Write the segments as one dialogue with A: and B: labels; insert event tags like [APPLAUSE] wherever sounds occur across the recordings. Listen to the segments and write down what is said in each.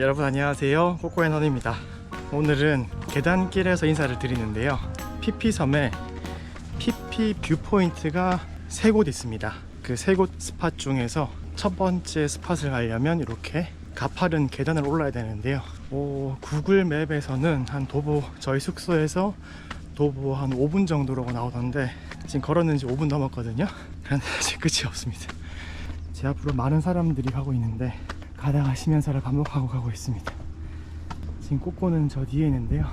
A: 여러분 안녕하세요. 꼬꼬앤헌입니다. 오늘은 계단길에서 인사를 드리는데요. 피피섬에 피피 뷰포인트가 세 곳 있습니다. 그 세 곳 스팟 중에서 첫 번째 스팟을 가려면 이렇게 가파른 계단을 올라야 되는데요. 오, 구글 맵에서는 한 도보 저희 숙소에서 도보 한 5분 정도로 나오던데 지금 걸었는 지 5분 넘었거든요. 그런데 아직 끝이 없습니다. 제 앞으로 많은 사람들이 가고 있는데 가다가 쉬면서를 반복하고 가고 있습니다. 지금 꼬꼬는 저 뒤에 있는데요.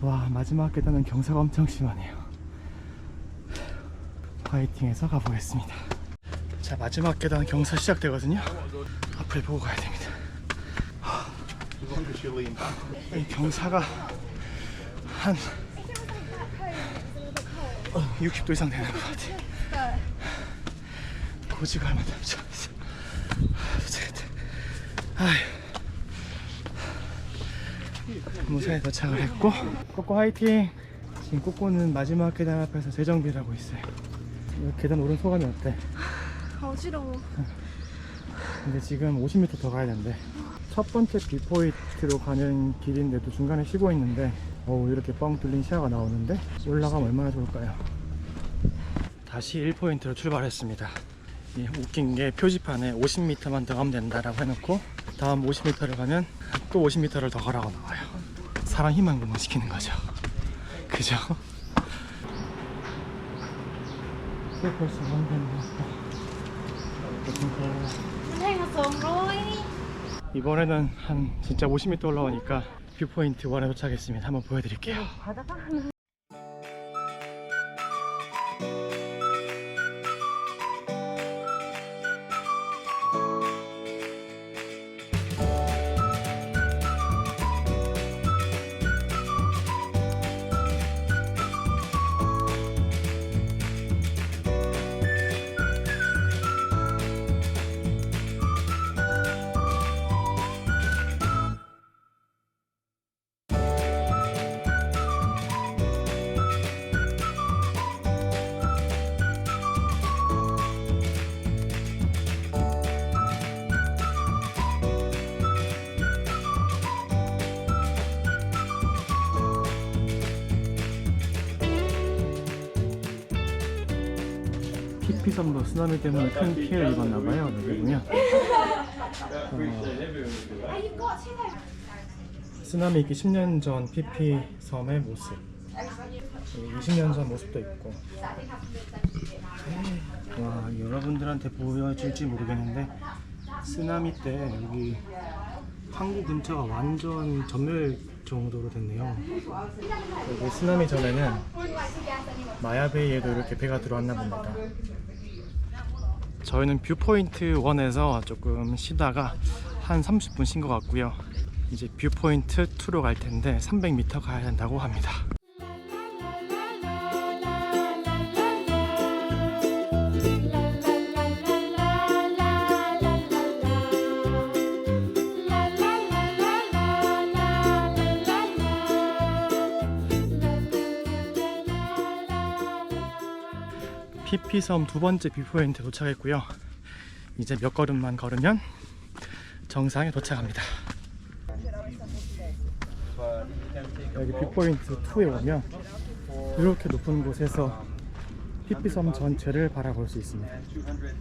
A: 와 마지막 계단은 경사가 엄청 심하네요. 화이팅해서 가보겠습니다. 자 마지막 계단 경사 시작되거든요. 앞을 보고 가야 됩니다. 이 경사가 한 60도 이상 되는 것 같아요. 고지가 얼마 남지. 아휴. 무사히 도착을 했고, 꼬꼬 화이팅! 지금 꼬꼬는 마지막 계단 앞에서 재정비를 하고 있어요. 이 계단 오른 소감이 어때?
B: 어지러워.
A: 근데 지금 50m 더 가야 되는데 첫 번째 뷰포인트로 가는 길인데도 중간에 쉬고 있는데 어우 이렇게 뻥 뚫린 시야가 나오는데 올라가면 얼마나 좋을까요? 다시 1포인트로 출발했습니다. 이 웃긴 게 표지판에 50m만 더 가면 된다라고 해놓고 다음 50m를 가면 또 50m를 더 가라고 나와요. 사람 희망 고문시키는 거죠. 그죠?
B: 정로이.
A: 이번에는 한 진짜 50m 올라오니까 뷰포인트 원에 도착했습니다. 한번 보여드릴게요. 섬도 쓰나미 때문에 큰 피해를 입었나 봐요. 여기 보면 어, 쓰나미 있기 10년 전 피피 섬의 모습. 20년 전 모습도 있고. 와 여러분들한테 보여질지 모르겠는데 쓰나미 때 여기 항구 근처가 완전 전멸 정도로 됐네요. 여기 쓰나미 전에는 마야베이에도 이렇게 배가 들어왔나 봅니다 저희는 뷰포인트 1에서 조금 쉬다가 한 30분 쉰 것 같고요. 이제 뷰포인트 2로 갈 텐데 300m 가야 된다고 합니다 피피섬 두 번째 뷰포인트 도착했고요. 이제 몇 걸음만 걸으면 정상에 도착합니다. 여기 뷰포인트 2에 오면 이렇게 높은 곳에서 피피섬 전체를 바라볼 수 있습니다.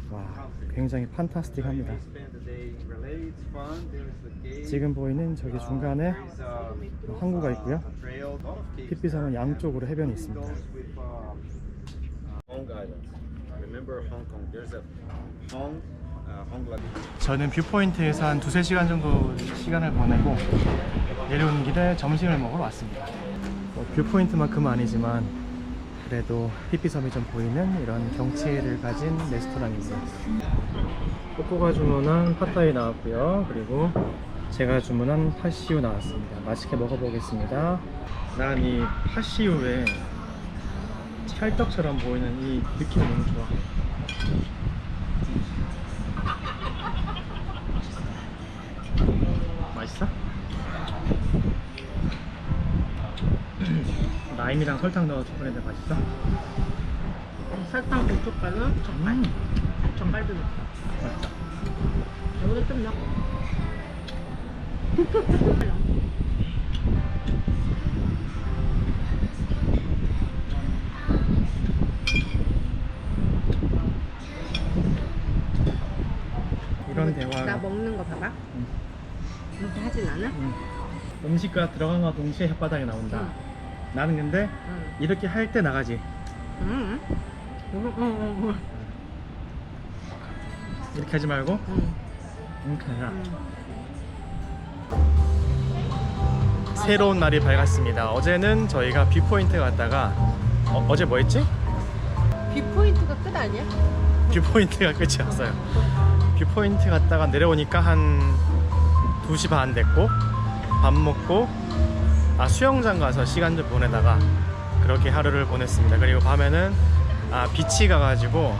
A: 와, 굉장히 판타스틱합니다. 지금 보이는 저기 중간에 항구가 있고요. 피피섬은 양쪽으로 해변이 있습니다. 저는 뷰포인트에서 한 두세 시간 정도 시간을 보내고 내려오는 길에 점심을 먹으러 왔습니다. 뭐 뷰포인트만큼은 아니지만 그래도 피피섬이 좀 보이는 이런 경치를 가진 레스토랑입니다. 꼬꼬가 주문한 팟타이 나왔고요. 그리고 제가 주문한 파시우 나왔습니다. 맛있게 먹어보겠습니다. 난이 파시우에 찰떡처럼 보이는 이 느낌이 너무 좋아. 맛있어? [CLEARS THROAT] 라임이랑 설탕 넣어서 보내는데 맛있어?
B: 설탕 고춧가루, 젓갈.
A: 음,
B: 젓갈도 넣어.
A: 맛있다.
B: 여기도 좀 넣어.
A: 이런
B: 나
A: 대화
B: 먹는 거 봐봐. 이렇게 하진 않아?
A: 음식과 들어간과 동시에 혓바닥에 나온다
B: 응.
A: 나는 근데
B: 응.
A: 이렇게 할 때 나가지
B: 응. 응. 응. 응.
A: 이렇게 하지 말고
B: 응.
A: 이렇게 해라
B: 응.
A: 새로운 날이 밝았습니다 어제는 저희가 뷰포인트 갔다가 어, 어제 뭐 했지?
B: 뷰포인트가 끝 아니야?
A: 뷰포인트가 끝이었어요. 뷰포인트 갔다가 내려오니까 한 2시 반 됐고 밥 먹고 아 수영장 가서 시간 좀 보내다가 그렇게 하루를 보냈습니다. 그리고 밤에는 아 비치 가가지고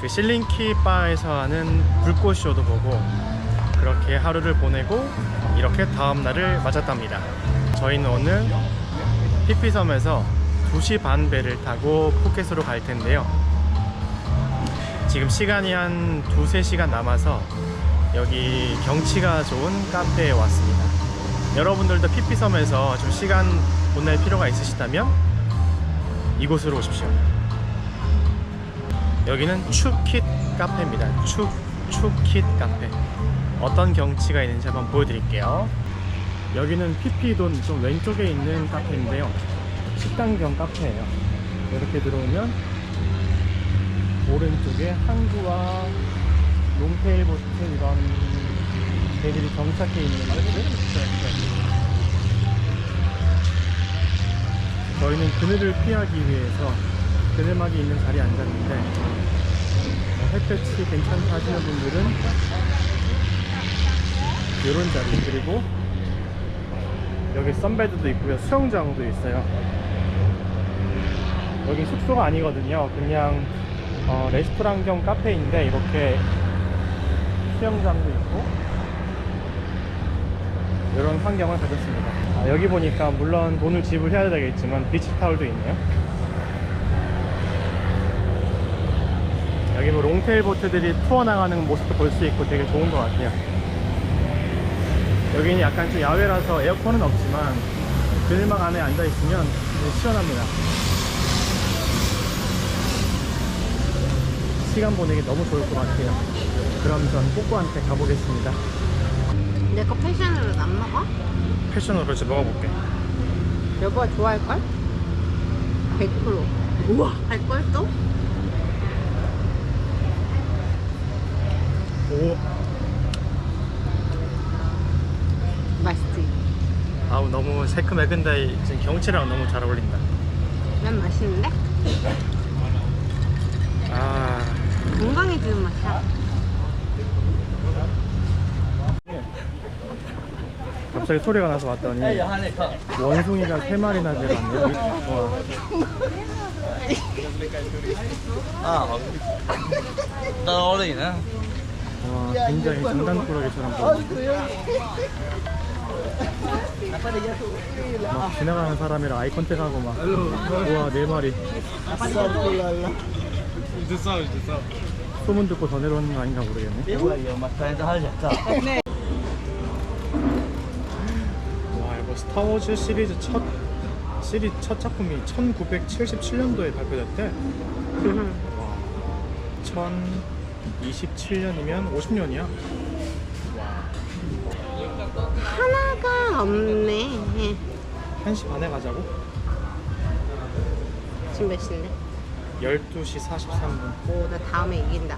A: 그 실링키 바에서 하는 불꽃 쇼도 보고 그렇게 하루를 보내고 이렇게 다음 날을 맞았답니다. 저희는 오늘 피피섬에서 2시 반 배를 타고 푸켓으로 갈 텐데요. 지금 시간이 한 두세 시간 남아서 여기 경치가 좋은 카페에 왔습니다. 여러분들도 피피섬에서 좀 시간 보낼 필요가 있으시다면 이곳으로 오십시오. 여기는 추킷 카페입니다. 추, 추킷 카페. 어떤 경치가 있는지 한번 보여드릴게요. 여기는 피피돈 좀 왼쪽에 있는 카페인데요. 식당 겸 카페예요. 이렇게 들어오면 오른쪽에 항구와 롱테일 보트 이런 배들이 정착해 있는 곳을 저희는 그늘을 피하기 위해서 그늘막이 있는 자리에 앉았는데 어, 햇볕이 괜찮다 하시는 분들은 이런 자리. 그리고 여기 썬베드도 있고요. 수영장도 있어요. 여기 숙소가 아니거든요. 그냥 어, 레스토랑 겸 카페인데 이렇게 수영장도 있고 이런 환경을 가졌습니다. 아, 여기 보니까 물론 돈을 지불해야 되겠지만 비치 타올도 있네요. 여기 뭐 롱테일 보트들이 투어 나가는 모습도 볼 수 있고 되게 좋은 것 같아요. 여기는 약간 좀 야외라서 에어컨은 없지만 그늘막 안에 앉아 있으면 되게 시원합니다. 시간 보내기 너무 좋을 것 같아요. 그럼 전 꼬꼬한테 가보겠습니다.
B: 내 거 패션으로 안 먹어?
A: 패션으로 그렇지 먹어볼게.
B: 여보가 좋아할걸? 100% 우와 할걸 또?
A: 오,
B: 맛있지?
A: 아우 너무 새콤해근데 지금 경치랑 너무 잘 어울린다.
B: 난 맛있는데?
A: 아,
B: 건강해지는 맛이야
A: 갑자기 소리가 나서 왔더니 원숭이가 세 마리나 들어왔네요. 와,
C: 아, 떠오르네.
A: 와, 굉장히 장난꾸러기처럼 보여. 막 지나가는 사람이랑 아이 컨택하고 막 우와 네 마리 소문 듣고 더 내려오는 거 아닌가 모르겠네 스타워즈 시리즈 첫 시리즈 첫 작품이 1977년도에 발표됐대 와 1027년이면 50년이야
B: 하나가 없네
A: 1시 반에 가자고?
B: 지금 몇 시인데?
A: 12시 43분
B: 오 나 다음에 이긴다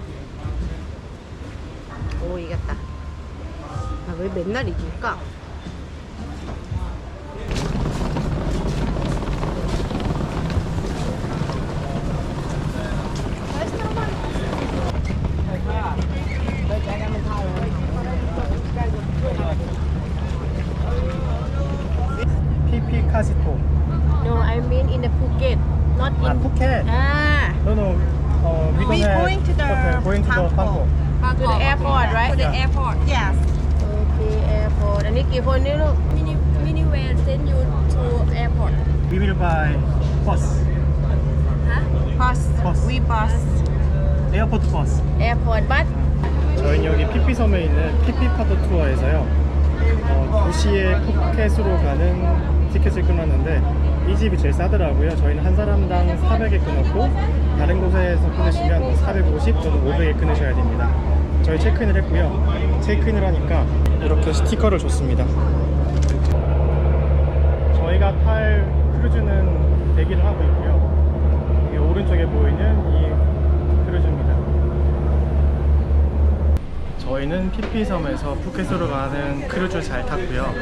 B: 오 이겼다 아, 왜 맨날 이길까?
A: we don't
D: We
A: have
D: going to the
A: hotel, going to the
D: Bangkok.
A: Bangkok
B: to the airport, right?
D: To the
A: Yeah.
D: airport. Yes.
B: Okay, airport. อันนี้กี่คนนี่ลูก
D: Mini mini van send you to airport.
A: We will buy bus
D: Huh? Bus.
A: Bus.
D: We bus.
A: 에어포트 버스
B: airport bus.
A: 저희는 여기 피피섬에 있는 피피파도 투어에서요 어, 2시에 푸켓으로 가는 티켓을 끊었는데 이 집이 제일 싸더라고요. 저희는 한 사람당 400에 끊었고 다른 곳에서 끊으시면 450 또는 500에 끊으셔야 됩니다. 저희 체크인을 했고요. 체크인을 하니까 이렇게 스티커를 줬습니다. 저희가 탈 크루즈는 대기를 하고 있고요. 이 오른쪽에 보이는 이 크루즈입니다. 저희는 피피섬에서 푸켓으로 가는 크루즈 잘 탔고요.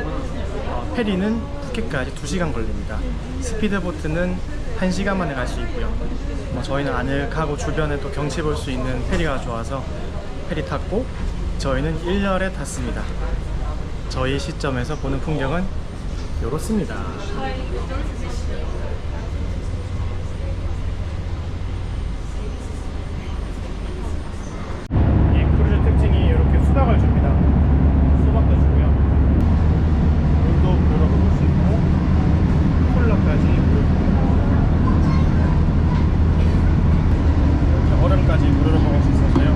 A: 어, 페리는 푸켓까지 2시간 걸립니다. 스피드보트는 1시간 만에 갈 수 있고요. 뭐 저희는 아늑하고 주변에 또 경치 볼 수 있는 페리가 좋아서 페리 탔고 저희는 1열에 탔습니다. 저희 시점에서 보는 풍경은 이렇습니다. 이 크루즈 특징이 이렇게 수박을 줍니다. 수박도 주고요. 물도 무료로 먹을 수 있고 콜라까지 무료로 이렇게 얼음까지 무료로 먹을 수 있어서요.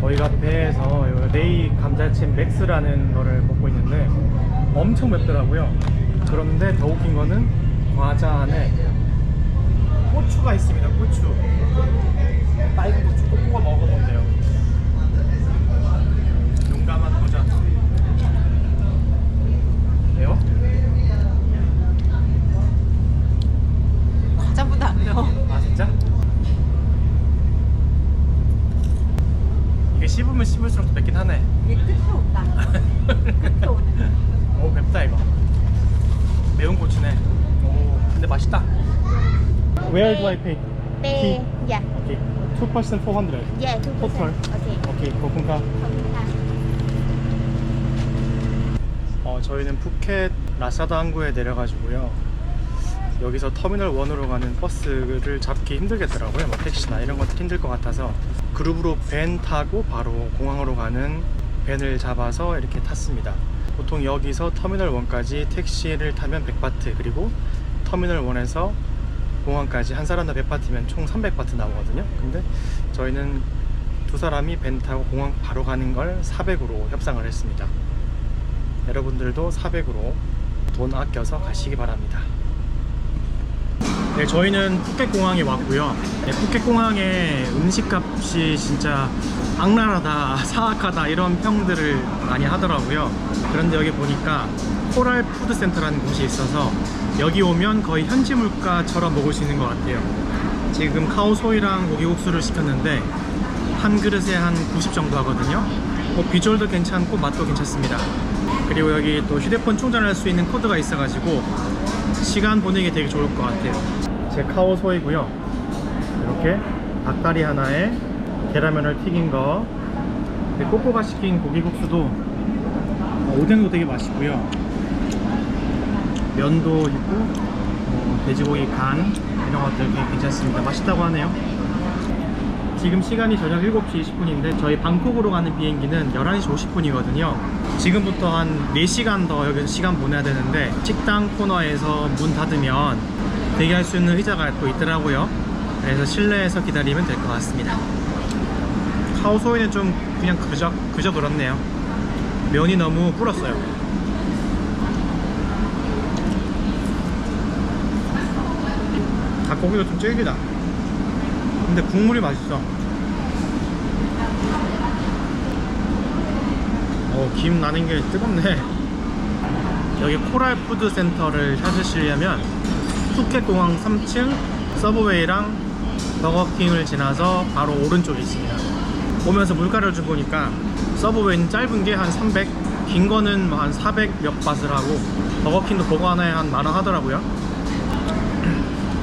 A: 저희가 배에서 요 레이 감자칩 맥스라는 거를 먹고 있는데 엄청 맵더라고요. 그런데 더 웃긴 거는 과자 안에 고추가 있습니다. 고추. 빨간 고추 꼭 뽑아 먹어본대요. 용감한 도전. 매워?
B: 과자보다 안 매워.
A: 아 진짜? 이게 씹으면 씹을수록 더 맵긴 하네.
B: 이게 끝이 없다. 끝이 없네.
A: 오 맵다 이거. 매운 고추네. 오 근데 맛있다. Where do I pay?
D: Pay. Yeah.
A: Okay. Two person four hundred.
D: Yeah, 2%.
A: Total.
D: Okay.
A: 오케이 고군가.
D: 감사합니다.
A: 어 저희는 푸켓 라사다 항구에 내려가지고요. 여기서 터미널 1으로 가는 버스를 잡기 힘들겠더라고요. 뭐 택시나 이런 것들 힘들 것 같아서 그룹으로 밴 타고 바로 공항으로 가는 밴을 잡아서 이렇게 탔습니다. 보통 여기서 터미널 1까지 택시를 타면 100바트 그리고 터미널 1에서 공항까지 한 사람당 100바트면 총 300바트 나오거든요. 근데 저희는 두 사람이 밴 타고 공항 바로 가는 걸 400으로 협상을 했습니다. 여러분들도 400으로 돈 아껴서 가시기 바랍니다. 네, 저희는 푸켓 공항에 왔고요. 네, 푸켓 공항의 음식값이 진짜 악랄하다, 사악하다 이런 평들을 많이 하더라고요. 그런데 여기 보니까 코랄 푸드 센터라는 곳이 있어서 여기 오면 거의 현지 물가처럼 먹을 수 있는 것 같아요. 지금 카오소이랑 고기국수를 시켰는데 한 그릇에 한 90 정도 하거든요. 뭐 비주얼도 괜찮고 맛도 괜찮습니다. 그리고 여기 또 휴대폰 충전할 수 있는 코드가 있어 가지고 시간 보내기 되게 좋을 것 같아요. 제 카오소이고요. 이렇게 닭다리 하나에 계란면을 튀긴 거, 그리고 꼬꼬가 시킨 고기국수도 어, 오뎅도 되게 맛있고요. 면도 있고 뭐 돼지고기 간 이런 것들 괜찮습니다. 맛있다고 하네요. 지금 시간이 저녁 7시 20분인데 저희 방콕으로 가는 비행기는 11시 50분이거든요. 지금부터 한 4시간 더 여기서 시간 보내야 되는데 식당 코너에서 문 닫으면 대기할 수 있는 의자가 또 있더라고요. 그래서 실내에서 기다리면 될 것 같습니다. 카오소이는 좀 그냥 그저 그저 그렇네요. 면이 너무 불었어요. 닭고기도 좀 질기다. 근데 국물이 맛있어. 어, 김 나는 게 뜨겁네. 여기 코랄 푸드 센터를 찾으시려면 푸켓 공항 3층 서브웨이랑 버거킹을 지나서 바로 오른쪽에 있습니다. 오면서 물가를 좀 보니까 서브웨이는 짧은 게 한 300, 긴 거는 뭐 한 400 몇 바트를 하고 버거킹도 버거 하나에 한 만 원 하더라고요.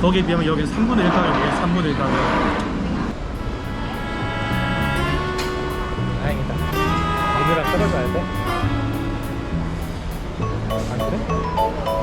A: 거기에 비하면 여기 3분의 1 가격이에요 3분의 1 가격 다행이다 오늘랑 떨어져야 돼? 어, 안 그래?